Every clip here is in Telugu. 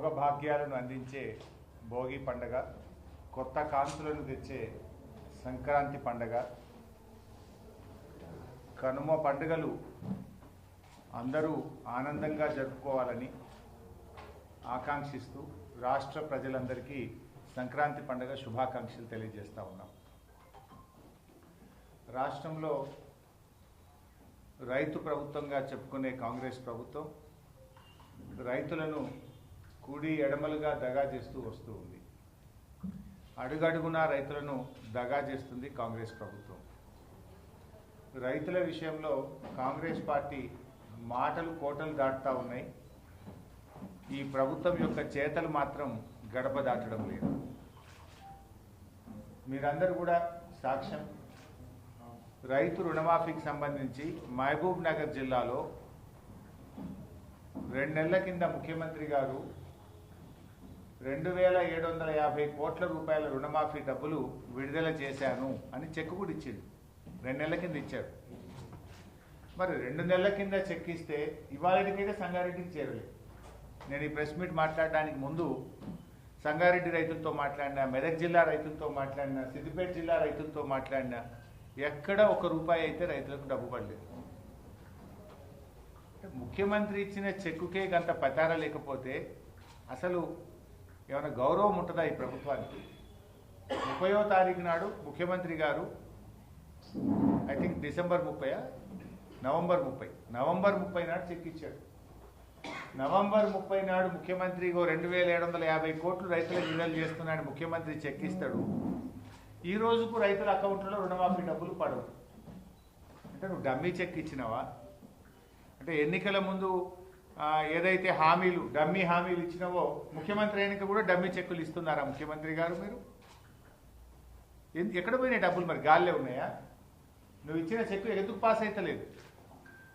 భోగభాగ్యాలను అందించే భోగి పండగ కొత్త కాంతులను తెచ్చే సంక్రాంతి పండగ కనుమ పండుగలు అందరూ ఆనందంగా జరుపుకోవాలని ఆకాంక్షిస్తూ రాష్ట్ర ప్రజలందరికీ సంక్రాంతి పండుగ శుభాకాంక్షలు తెలియజేస్తూ ఉన్నాం. రాష్ట్రంలో రైతు ప్రభుత్వంగా చెప్పుకునే కాంగ్రెస్ ప్రభుత్వం రైతులను కుడి ఎడమలుగా దగా చేస్తూ వస్తూ ఉంది. అడుగడుగున రైతులను దగా చేస్తుంది కాంగ్రెస్ ప్రభుత్వం. రైతుల విషయంలో కాంగ్రెస్ పార్టీ మాటలు కోటలు దాటుతూ ఉన్నాయి. ఈ ప్రభుత్వం యొక్క చేతలు మాత్రం గడప దాటడం లేదు. మీరందరూ కూడా సాక్ష్యం. రైతు రుణమాఫీకి సంబంధించి మహబూబ్ నగర్ జిల్లాలో రెండు నెలల కింద ముఖ్యమంత్రి గారు రెండు వేల ఏడు వందల యాభై కోట్ల రూపాయల రుణమాఫీ డబ్బులు విడుదల చేశాను అని చెక్ కూడా ఇచ్చిండు. రెండు నెలల కింద ఇచ్చాడు. మరి రెండు నెలల కింద చెక్ ఇస్తే ఇవాళకైతే సంగారెడ్డికి చేరలేదు నేను ఈ ప్రెస్ మీట్ మాట్లాడడానికి ముందు సంగారెడ్డి రైతులతో మాట్లాడినా మెదక్ జిల్లా రైతులతో మాట్లాడినా సిద్దిపేట జిల్లా రైతులతో మాట్లాడినా ఎక్కడ ఒక రూపాయి అయితే రైతులకు డబ్బు పడలేదు. ముఖ్యమంత్రి ఇచ్చిన చెక్కుకే గంత పతార లేకపోతే అసలు ఏమైనా గౌరవం ఉంటుందా ఈ ప్రభుత్వానికి? ముప్పయో తారీఖు నాడు ముఖ్యమంత్రి గారు ఐ థింక్ డిసెంబర్ ముప్పై నవంబర్ ముప్పై. నవంబర్ ముప్పై నాడు చెక్ ఇచ్చాడు. నవంబర్ ముప్పై నాడు ముఖ్యమంత్రి రెండు వేల ఏడు వందల యాభై కోట్లు రైతులకు విడుదల చేస్తున్నాడు ముఖ్యమంత్రి చెక్ ఇస్తాడు. ఈ రోజుకు రైతుల అకౌంట్లో రుణమాఫీ డబ్బులు పడవు. అంటే నువ్వు డమ్మీ చెక్ ఇచ్చినావా? అంటే ఎన్నికల ముందు ఏదైతే హామీలు డమ్మీ హామీలు ఇచ్చినావో ముఖ్యమంత్రి అయినాక కూడా డమ్మీ చెక్కులు ఇస్తున్నారా ముఖ్యమంత్రి గారు మీరు? ఎక్కడ పోయినాయి డబ్బులు మరి? గాల్లే ఉన్నాయా? నువ్వు ఇచ్చిన చెక్కు ఎందుకు పాస్ అవుతలేదు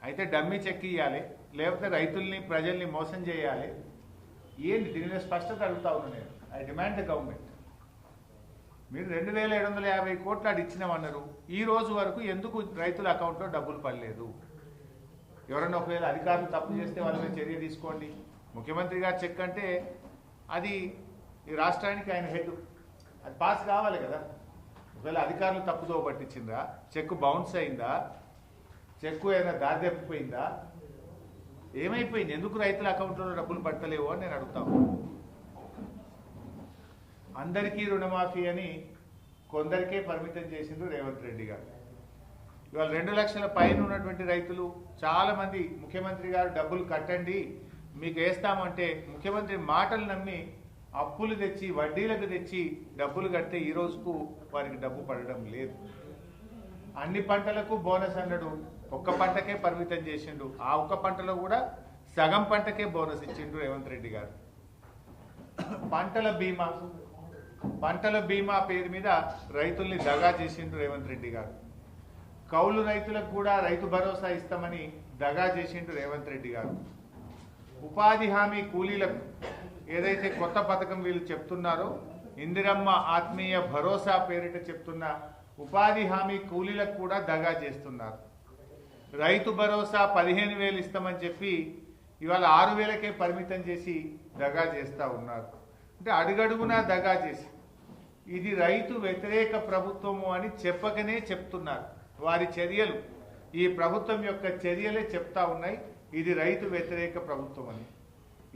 అయితే డమ్మీ చెక్ ఇవ్వాలి లేకపోతే రైతుల్ని ప్రజల్ని మోసం చేయాలి. ఏంటి దీని మీద స్పష్టత అడుగుతా ఉన్నా నేను. I demand the government. మీరు రెండు వేల ఏడు వందల యాభై కోట్లు అడిచినామన్నారు ఈ రోజు వరకు ఎందుకు రైతుల అకౌంట్లో డబ్బులు పడలేదు? ఎవరైనా ఒకవేళ అధికారులు తప్పు చేస్తే వాళ్ళ మీద చర్య తీసుకోండి. ముఖ్యమంత్రి గారు చెక్ అంటే అది ఈ రాష్ట్రానికి ఆయన హెడ్. అది పాస్ కావాలి కదా. ఒకవేళ అధికారులు తప్పుదో పట్టించిందా? చెక్ బౌన్స్ అయిందా? చెక్కు ఏదైనా దారి తప్పిపోయిందా ఏమైపోయింది? ఎందుకు రైతుల అకౌంట్లో డబ్బులు పడతలేవు అని నేను అడుగుతాను అందరికీ రుణమాఫీ అని కొందరికే పరిమితం చేసిండ్రు రేవంత్ రెడ్డి గారు. ఇవాళ రెండు లక్షల పైన ఉన్నటువంటి రైతులు చాలామంది ముఖ్యమంత్రి గారు డబ్బులు కట్టండి మీకు వేస్తామంటే ముఖ్యమంత్రి మాటలు నమ్మి అప్పులు తెచ్చి వడ్డీలకు తెచ్చి డబ్బులు కడితే ఈ రోజుకు వారికి డబ్బు పడడం లేదు. అన్ని పంటలకు బోనస్ అన్నాడు. ఒక్క పంటకే పరిమితం చేసిండు. ఆ ఒక్క పంటలో కూడా సగం పంటకే బోనస్ ఇచ్చిండు రేవంత్ రెడ్డి గారు. పంటల బీమా పంటల బీమా పేరు మీద రైతుల్ని దగా చేసిండు రేవంత్ రెడ్డి గారు. కౌలు రైతులకు కూడా రైతు భరోసా ఇస్తామని దగా చేసిండు రేవంత్ రెడ్డి గారు. ఉపాధి హామీ కూలీలకు ఏదైతే కొత్త పథకం వీళ్ళు చెప్తున్నారో ఇందిరమ్మ ఆత్మీయ భరోసా పేరిట చెప్తున్న ఉపాధి హామీ కూలీలకు కూడా దగా చేస్తున్నారు. రైతు భరోసా పదిహేను వేలు ఇస్తామని చెప్పి ఇవాళ ఆరు వేలకే పరిమితం చేసి దగా చేస్తూ ఉన్నారు. అంటే అడుగడుగునా దగా చేసి. ఇది రైతు వ్యతిరేక ప్రభుత్వము అని చెప్పకనే చెప్తున్నారు. వారి చర్యలు. ఈ ప్రభుత్వం యొక్క చర్యలే చెప్తా ఉన్నాయి. ఇది రైతు వ్యతిరేక ప్రభుత్వం అని.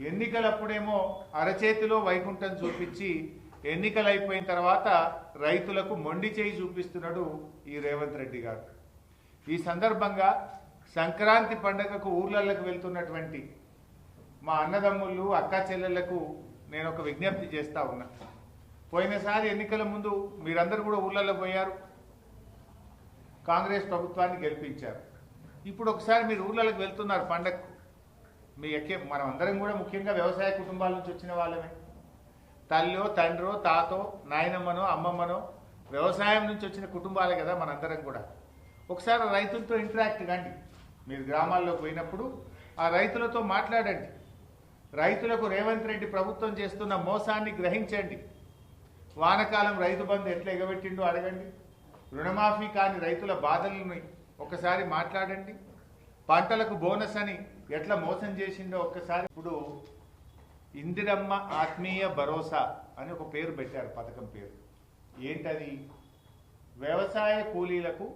ఎన్నికలప్పుడేమో అరచేతిలో వైకుంఠం చూపించి ఎన్నికలు అయిపోయిన తర్వాత రైతులకు మొండి చేయి చూపిస్తున్నాడు ఈ రేవంత్ రెడ్డి గారు. ఈ సందర్భంగా సంక్రాంతి పండుగకు ఊర్లలోకి వెళ్తున్నటువంటి మా అన్నదమ్ముళ్ళు అక్క చెల్లెళ్ళకు నేను ఒక విజ్ఞప్తి చేస్తా ఉన్నా. పోయినసారి ఎన్నికల ముందు మీరందరూ కూడా ఊర్లలో పోయారు. కాంగ్రెస్ ప్రభుత్వాన్ని గెలిపించారు. ఇప్పుడు ఒకసారి మీరు ఊర్లలోకి వెళ్తున్నారు పండగకు మీ ఎక్కే మనం అందరం కూడా ముఖ్యంగా వ్యవసాయ కుటుంబాల నుంచి వచ్చిన వాళ్ళమే. తల్లో తండ్రో తాతో నాయనమ్మనో అమ్మమ్మనో వ్యవసాయం నుంచి వచ్చిన కుటుంబాలే కదా మనందరం కూడా. ఒకసారి రైతులతో ఇంటరాక్ట్ కండి. మీరు గ్రామాల్లోకి పోయినప్పుడు ఆ రైతులతో మాట్లాడండి. రైతులకు రేవంత్ రెడ్డి ప్రభుత్వం చేస్తున్న మోసాన్ని గ్రహించండి. వానకాలం రైతు బంధు ఎట్లా ఎగబెట్టిండో అడగండి. రుణమాఫీ కాని రైతుల బాధలను ఒకసారి మాట్లాడండి. పంటలకు బోనస్ అని ఎట్లా మోసం చేసిండో ఒక్కసారి ఇప్పుడు ఇందిరమ్మ ఆత్మీయ భరోసా అని ఒక పేరు పెట్టారు పథకం పేరు. ఏంటది? వ్యవసాయ కూలీలకు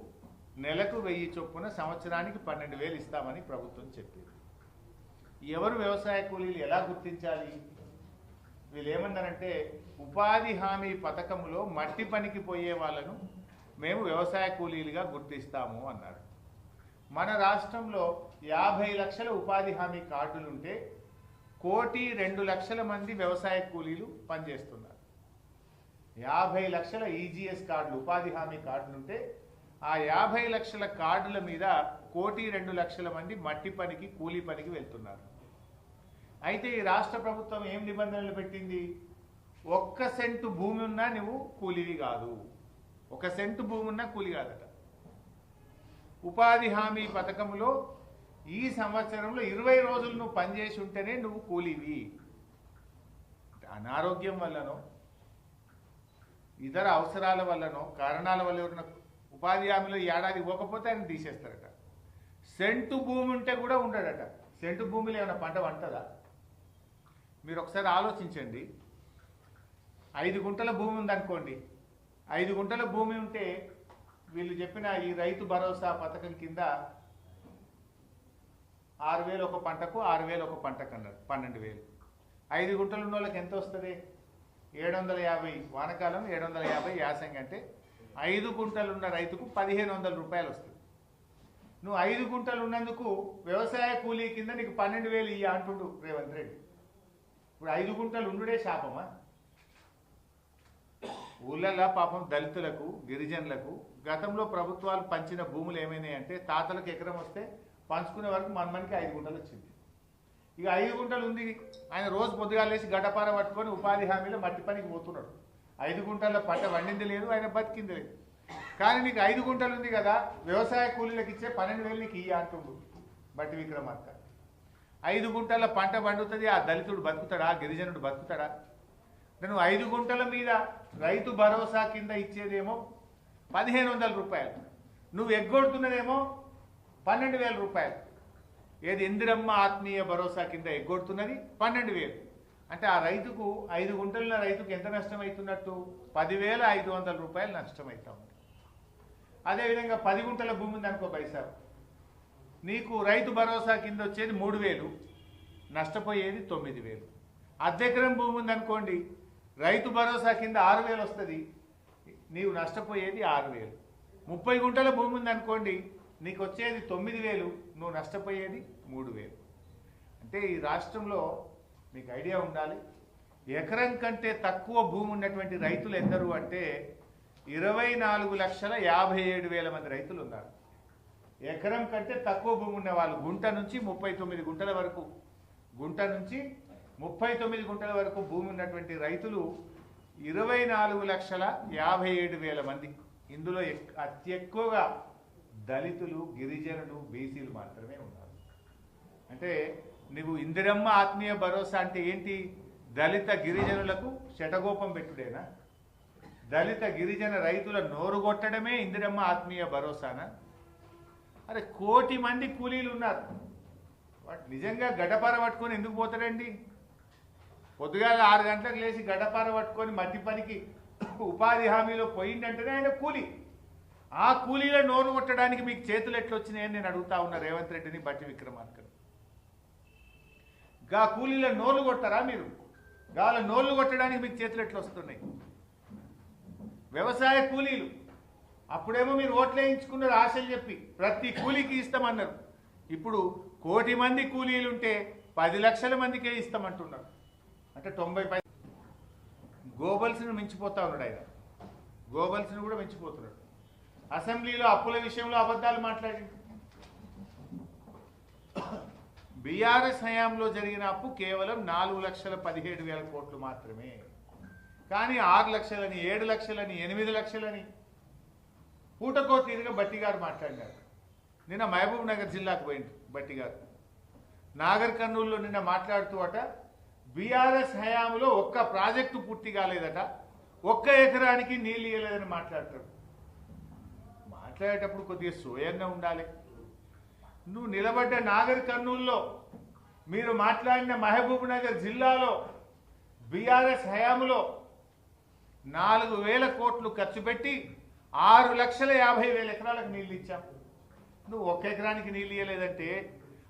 నెలకు వెయ్యి చొప్పున సంవత్సరానికి పన్నెండు వేలు ఇస్తామని ప్రభుత్వం చెప్పింది. ఎవరు వ్యవసాయ కూలీలు ఎలా గుర్తించాలి? వీళ్ళు ఏమన్నారంటే ఉపాధి హామీ పథకంలో మట్టి పనికి పోయే వాళ్ళను మేము వ్యవసాయ కూలీలుగా గుర్తిస్తాము అన్నారు మన రాష్ట్రంలో యాభై లక్షల ఉపాధి హామీ కార్డులుంటే కోటి రెండు లక్షల మంది వ్యవసాయ కూలీలు పనిచేస్తున్నారు. యాభై లక్షల ఈజీఎస్ కార్డులు ఉపాధి హామీ కార్డులు ఉంటే ఆ యాభై లక్షల కార్డుల మీద కోటి రెండు లక్షల మంది మట్టి పనికి కూలీ పనికి వెళ్తున్నారు. అయితే ఈ రాష్ట్ర ప్రభుత్వం ఏం నిబంధనలు పెట్టింది? ఒక్క సెంటు భూమి ఉన్నా నువ్వు కూలీవి కాదు. ఒక సెంటు భూమి ఉన్నా కూలి కాదట. ఉపాధి హామీ పథకంలో ఈ సంవత్సరంలో ఇరవై రోజులు నువ్వు పనిచేసి ఉంటేనే నువ్వు కూలివి. అనారోగ్యం వల్లనో ఇతర అవసరాల వల్లనో కారణాల వల్ల ఎవరైనా ఉపాధి హామీలో ఏడాది ఇవ్వకపోతే ఆయన తీసేస్తారట. సెంటు భూమి ఉంటే కూడా ఉండడట. సెంటు భూమిలో ఏమైనా పంట పంటదా? మీరు ఒకసారి ఆలోచించండి. ఐదు గుంటల భూమి ఉందనుకోండి. ఐదు గుంటల భూమి ఉంటే వీళ్ళు చెప్పిన ఈ రైతు భరోసా పథకం కింద ఆరు వేలు ఒక పంటకు ఆరు వేలు ఒక పంటకు అన్నారు పన్నెండు వేలు. ఐదు గుంటలు ఉన్న వాళ్ళకి ఎంత వస్తుంది? ఏడు వందల యాభై వానకాలం ఏడు వందల యాభై యాసంగి అంటే ఐదు గుంటలు ఉన్న రైతుకు పదిహేను వందల రూపాయలు వస్తుంది. నువ్వు ఐదు గుంటలు ఉన్నందుకు వ్యవసాయ కూలీ కింద నీకు పన్నెండు వేలు ఇయ్య అంటుండు రేవంత్ రెడ్డి. ఇప్పుడు ఐదు గుంటలు ఉండుడే శాపమా? ఊళ్ళల్లో పాపం దళితులకు గిరిజనులకు గతంలో ప్రభుత్వాలు పంచిన భూములు ఏమైనాయి అంటే తాతలకు ఎకరం వస్తే పంచుకునే వరకు మన మనకి ఐదు గుంటలు వచ్చింది. ఇక ఐదు గుంటలు ఉంది ఆయన రోజు పొద్దుగా లేచి గడపార పట్టుకొని ఉపాధి హామీలో మట్టి పనికి పోతున్నాడు. ఐదు గుంటల పంట వండింది లేదు ఆయన బతికింది లేదు. కానీ నీకు ఐదు గుంటలు ఉంది కదా వ్యవసాయ కూలీలకు ఇచ్చే పన్నెండు వేలు నీకు ఇయ్య అంటుండు బట్టి విక్రమార్క. ఐదు గుంటల పంట పండుతుంది ఆ దళితుడు బతుకుతాడా ఆ గిరిజనుడు బతుకుతాడా? నువ్వు ఐదు గుంటల మీద రైతు భరోసా కింద ఇచ్చేదేమో పదిహేను వందల రూపాయలు. నువ్వు ఎగ్గొడుతున్నదేమో పన్నెండు వేల రూపాయలు. ఏది ఇందిరమ్మ ఆత్మీయ భరోసా కింద ఎగ్గొడుతున్నది? పన్నెండు వేలు. అంటే ఆ రైతుకు ఐదు గుంటల రైతుకు ఎంత నష్టం అవుతున్నట్టు పదివేల ఐదు వందల రూపాయలు నష్టం అవుతా ఉంది. అదేవిధంగా పది గుంటల భూమి ఉంది అనుకో పైసా నీకు రైతు భరోసా కింద వచ్చేది మూడు వేలు. నష్టపోయేది తొమ్మిది వేలు. అద్దెకరం భూమి ఉందనుకోండి రైతు భరోసా కింద ఆరు వేలు వస్తుంది. నీవు నష్టపోయేది ఆరు వేలు. ముప్పై గుంటల భూమి ఉందనుకోండి నీకు వచ్చేది తొమ్మిది వేలు నువ్వు నష్టపోయేది మూడు వేలు. అంటే ఈ రాష్ట్రంలో మీకు ఐడియా ఉండాలి. ఎకరం కంటే తక్కువ భూమి ఉన్నటువంటి రైతులు ఎందరు అంటే ఇరవై నాలుగు లక్షల యాభై ఏడు వేల మంది రైతులు ఉన్నారు. ఎకరం కంటే తక్కువ భూమి ఉన్న వాళ్ళు గుంట నుంచి ముప్పై తొమ్మిది గుంటల వరకు. గుంట నుంచి ముప్పై తొమ్మిది గుంటల వరకు భూమి ఉన్నటువంటి రైతులు ఇరవై నాలుగు లక్షల యాభై ఏడు వేల మంది. ఇందులో అతి ఎక్కువగా దళితులు గిరిజనులు బీసీలు మాత్రమే ఉన్నారు. అంటే నువ్వు ఇందిరమ్మ ఆత్మీయ భరోసా అంటే ఏంటి? దళిత గిరిజనులకు శటగోపం పెట్టుడేనా? దళిత గిరిజన రైతుల నోరు కొట్టడమే ఇందిరమ్మ ఆత్మీయ భరోసానా? అరే కోటి మంది కూలీలు ఉన్నారు. నిజంగా గడపర పట్టుకొని ఎందుకు పోతాడండి? పొద్దుగాల ఆరు గంటలకు లేచి గడ్డపార పట్టుకొని మట్టి పనికి ఉపాధి హామీలో పోయిందంటేనే ఆయన కూలి. ఆ కూలీల నోరు కొట్టడానికి మీకు చేతులు ఎట్లా వచ్చినాయని నేను అడుగుతా ఉన్నా రేవంత్ రెడ్డిని బట్టి విక్రమార్కను. గా కూలీల నోర్లు కొట్టరా మీరు? గాల నోళ్ళు కొట్టడానికి మీకు చేతులు ఎట్లా వస్తున్నాయి వ్యవసాయ కూలీలు. అప్పుడేమో మీరు ఓట్లేయించుకున్నారు ఆశలు చెప్పి ప్రతి కూలీకి ఇస్తామన్నారు. ఇప్పుడు కోటి మంది కూలీలు ఉంటే పది లక్షల మందికే ఇస్తామంటున్నారు. అంటే తొంభై పై గోబల్స్ను మించిపోతా ఉన్నాడు ఆయన. గోబల్స్ని కూడా మించిపోతున్నాడు. అసెంబ్లీలో అప్పుల విషయంలో అబద్ధాలు మాట్లాడి బీఆర్ఎస్ హయాంలో జరిగిన అప్పు కేవలం నాలుగు లక్షల పదిహేడు వేల కోట్లు మాత్రమే. కానీ ఆరు లక్షలని ఏడు లక్షలని ఎనిమిది లక్షలని పూటకో తీరుగా బట్టి గారు మాట్లాడినారు. నిన్న మహబూబ్ నగర్ జిల్లాకు పోయింది బట్టి గారు నాగర్ కర్నూలులో నిన్న మాట్లాడుతూ అట బీఆర్ఎస్ హయాంలో ఒక్క ప్రాజెక్టు పూర్తి కాలేదట. ఒక్క ఎకరానికి నీళ్ళు ఇవ్వలేదని మాట్లాడతాడు మాట్లాడేటప్పుడు కొద్దిగా సోయంగా ఉండాలి. నువ్వు నిలబడ్డ నాగర్ కర్నూల్లో మీరు మాట్లాడిన మహబూబ్ నగర్ జిల్లాలో బీఆర్ఎస్ హయాంలో నాలుగు వేల కోట్లు ఖర్చు పెట్టి ఆరు లక్షల యాభై వేల ఎకరాలకు నీళ్ళు ఇచ్చాం. నువ్వు ఒక్క ఎకరానికి నీళ్ళు ఇవ్వలేదంటే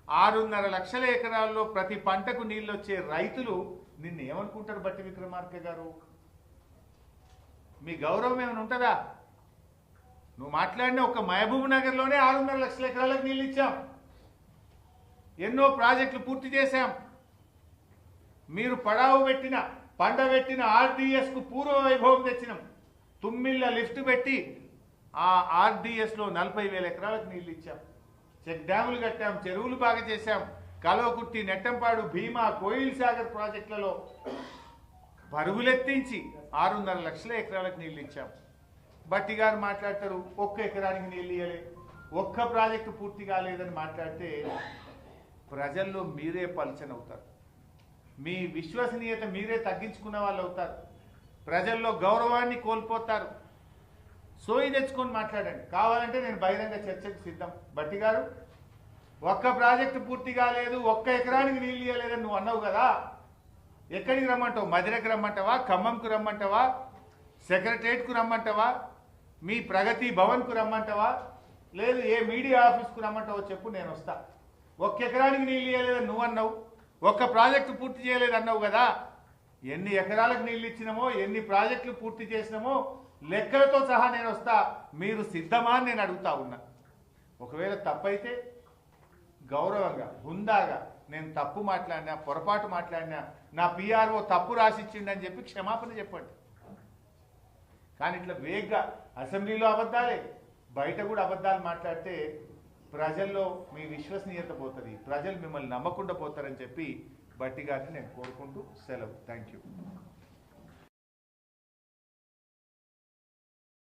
ఆరున్నర లక్షల ఎకరాల్లో ప్రతి పంటకు నీళ్ళు వచ్చే రైతులు నిన్న ఏమనుకుంటారు బట్టి విక్రమార్క గారు? మీ గౌరవం ఏమైనా ఉంటుందా? నువ్వు మాట్లాడిన ఒక మహబూబ్ నగర్లోనే ఆరున్నర లక్షల ఎకరాలకు నీళ్ళు ఇచ్చాం ఎన్నో ప్రాజెక్టులు పూర్తి చేశాం. మీరు పడావు పెట్టిన పంట పెట్టిన ఆర్డిఎస్కు పూర్వ వైభవం తెచ్చినాం. తుమ్మిళ్ళ లిఫ్ట్ పెట్టి ఆ ఆర్డిఎస్లో నలభై వేల ఎకరాలకు నీళ్ళు ఇచ్చాం చెక్ డ్యాములు కట్టాం చెరువులు బాగా చేశాం. కలవకుర్తి నెట్టంపాడు భీమా కోయిల్ సాగర్ ప్రాజెక్టులలో పరుగులెత్తించి ఆరున్నర లక్షల ఎకరాలకు నీళ్ళు ఇచ్చాం. బట్టి గారు మాట్లాడతారు ఒక్క ఎకరానికి నీళ్ళు ఇవ్వలే ఒక్క ప్రాజెక్టు పూర్తి కాలేదని మాట్లాడితే ప్రజల్లో మీరే పలచన అవుతారు మీ విశ్వసనీయత మీరే తగ్గించుకున్న వాళ్ళు అవుతారు ప్రజల్లో గౌరవాన్ని కోల్పోతారు. సోయి తెచ్చుకొని మాట్లాడండి. కావాలంటే నేను బహిరంగ చర్చకు సిద్ధం. బట్టి గారు ఒక్క ప్రాజెక్టు పూర్తి కాలేదు ఒక్క ఎకరానికి నీళ్ళు ఇవ్వలేదని నువ్వు అన్నావు కదా. ఎక్కడికి రమ్మంటావు? మధిరకు రమ్మంటావా? ఖమ్మంకు రమ్మంటావా? సెక్రటరేట్కు రమ్మంటావా? మీ ప్రగతి భవన్కు రమ్మంటావా? లేదు ఏ మీడియా ఆఫీస్కు రమ్మంటావో చెప్పు నేను వస్తా. ఒక్క ఎకరానికి నీళ్ళు ఇవ్వలేదని నువ్వు అన్నావు. ఒక్క ప్రాజెక్టు పూర్తి చేయలేదు అన్నావు కదా. ఎన్ని ఎకరాలకు నీళ్ళు ఇచ్చినామో ఎన్ని ప్రాజెక్టులు పూర్తి చేసినామో లెక్కలతో సహా నేను వస్తా. మీరు సిద్ధమా అని నేను అడుగుతా ఉన్నా. ఒకవేళ తప్పైతే గౌరవంగా హుందాగా నేను తప్పు మాట్లాడినా పొరపాటు మాట్లాడినా నా పిఆర్ఓ తప్పు రాసిచ్చిండని చెప్పి క్షమాపణ చెప్పండి. కానీ ఇట్లా వేగ్గా అసెంబ్లీలో అబద్ధాలే బయట కూడా అబద్ధాలు మాట్లాడితే ప్రజల్లో మీ విశ్వసనీయత పోతుంది ప్రజలు మిమ్మల్ని నమ్మకుండా పోతారని చెప్పి బట్టి గారిని నేను కోరుకుంటూ సెలవు. Thank you.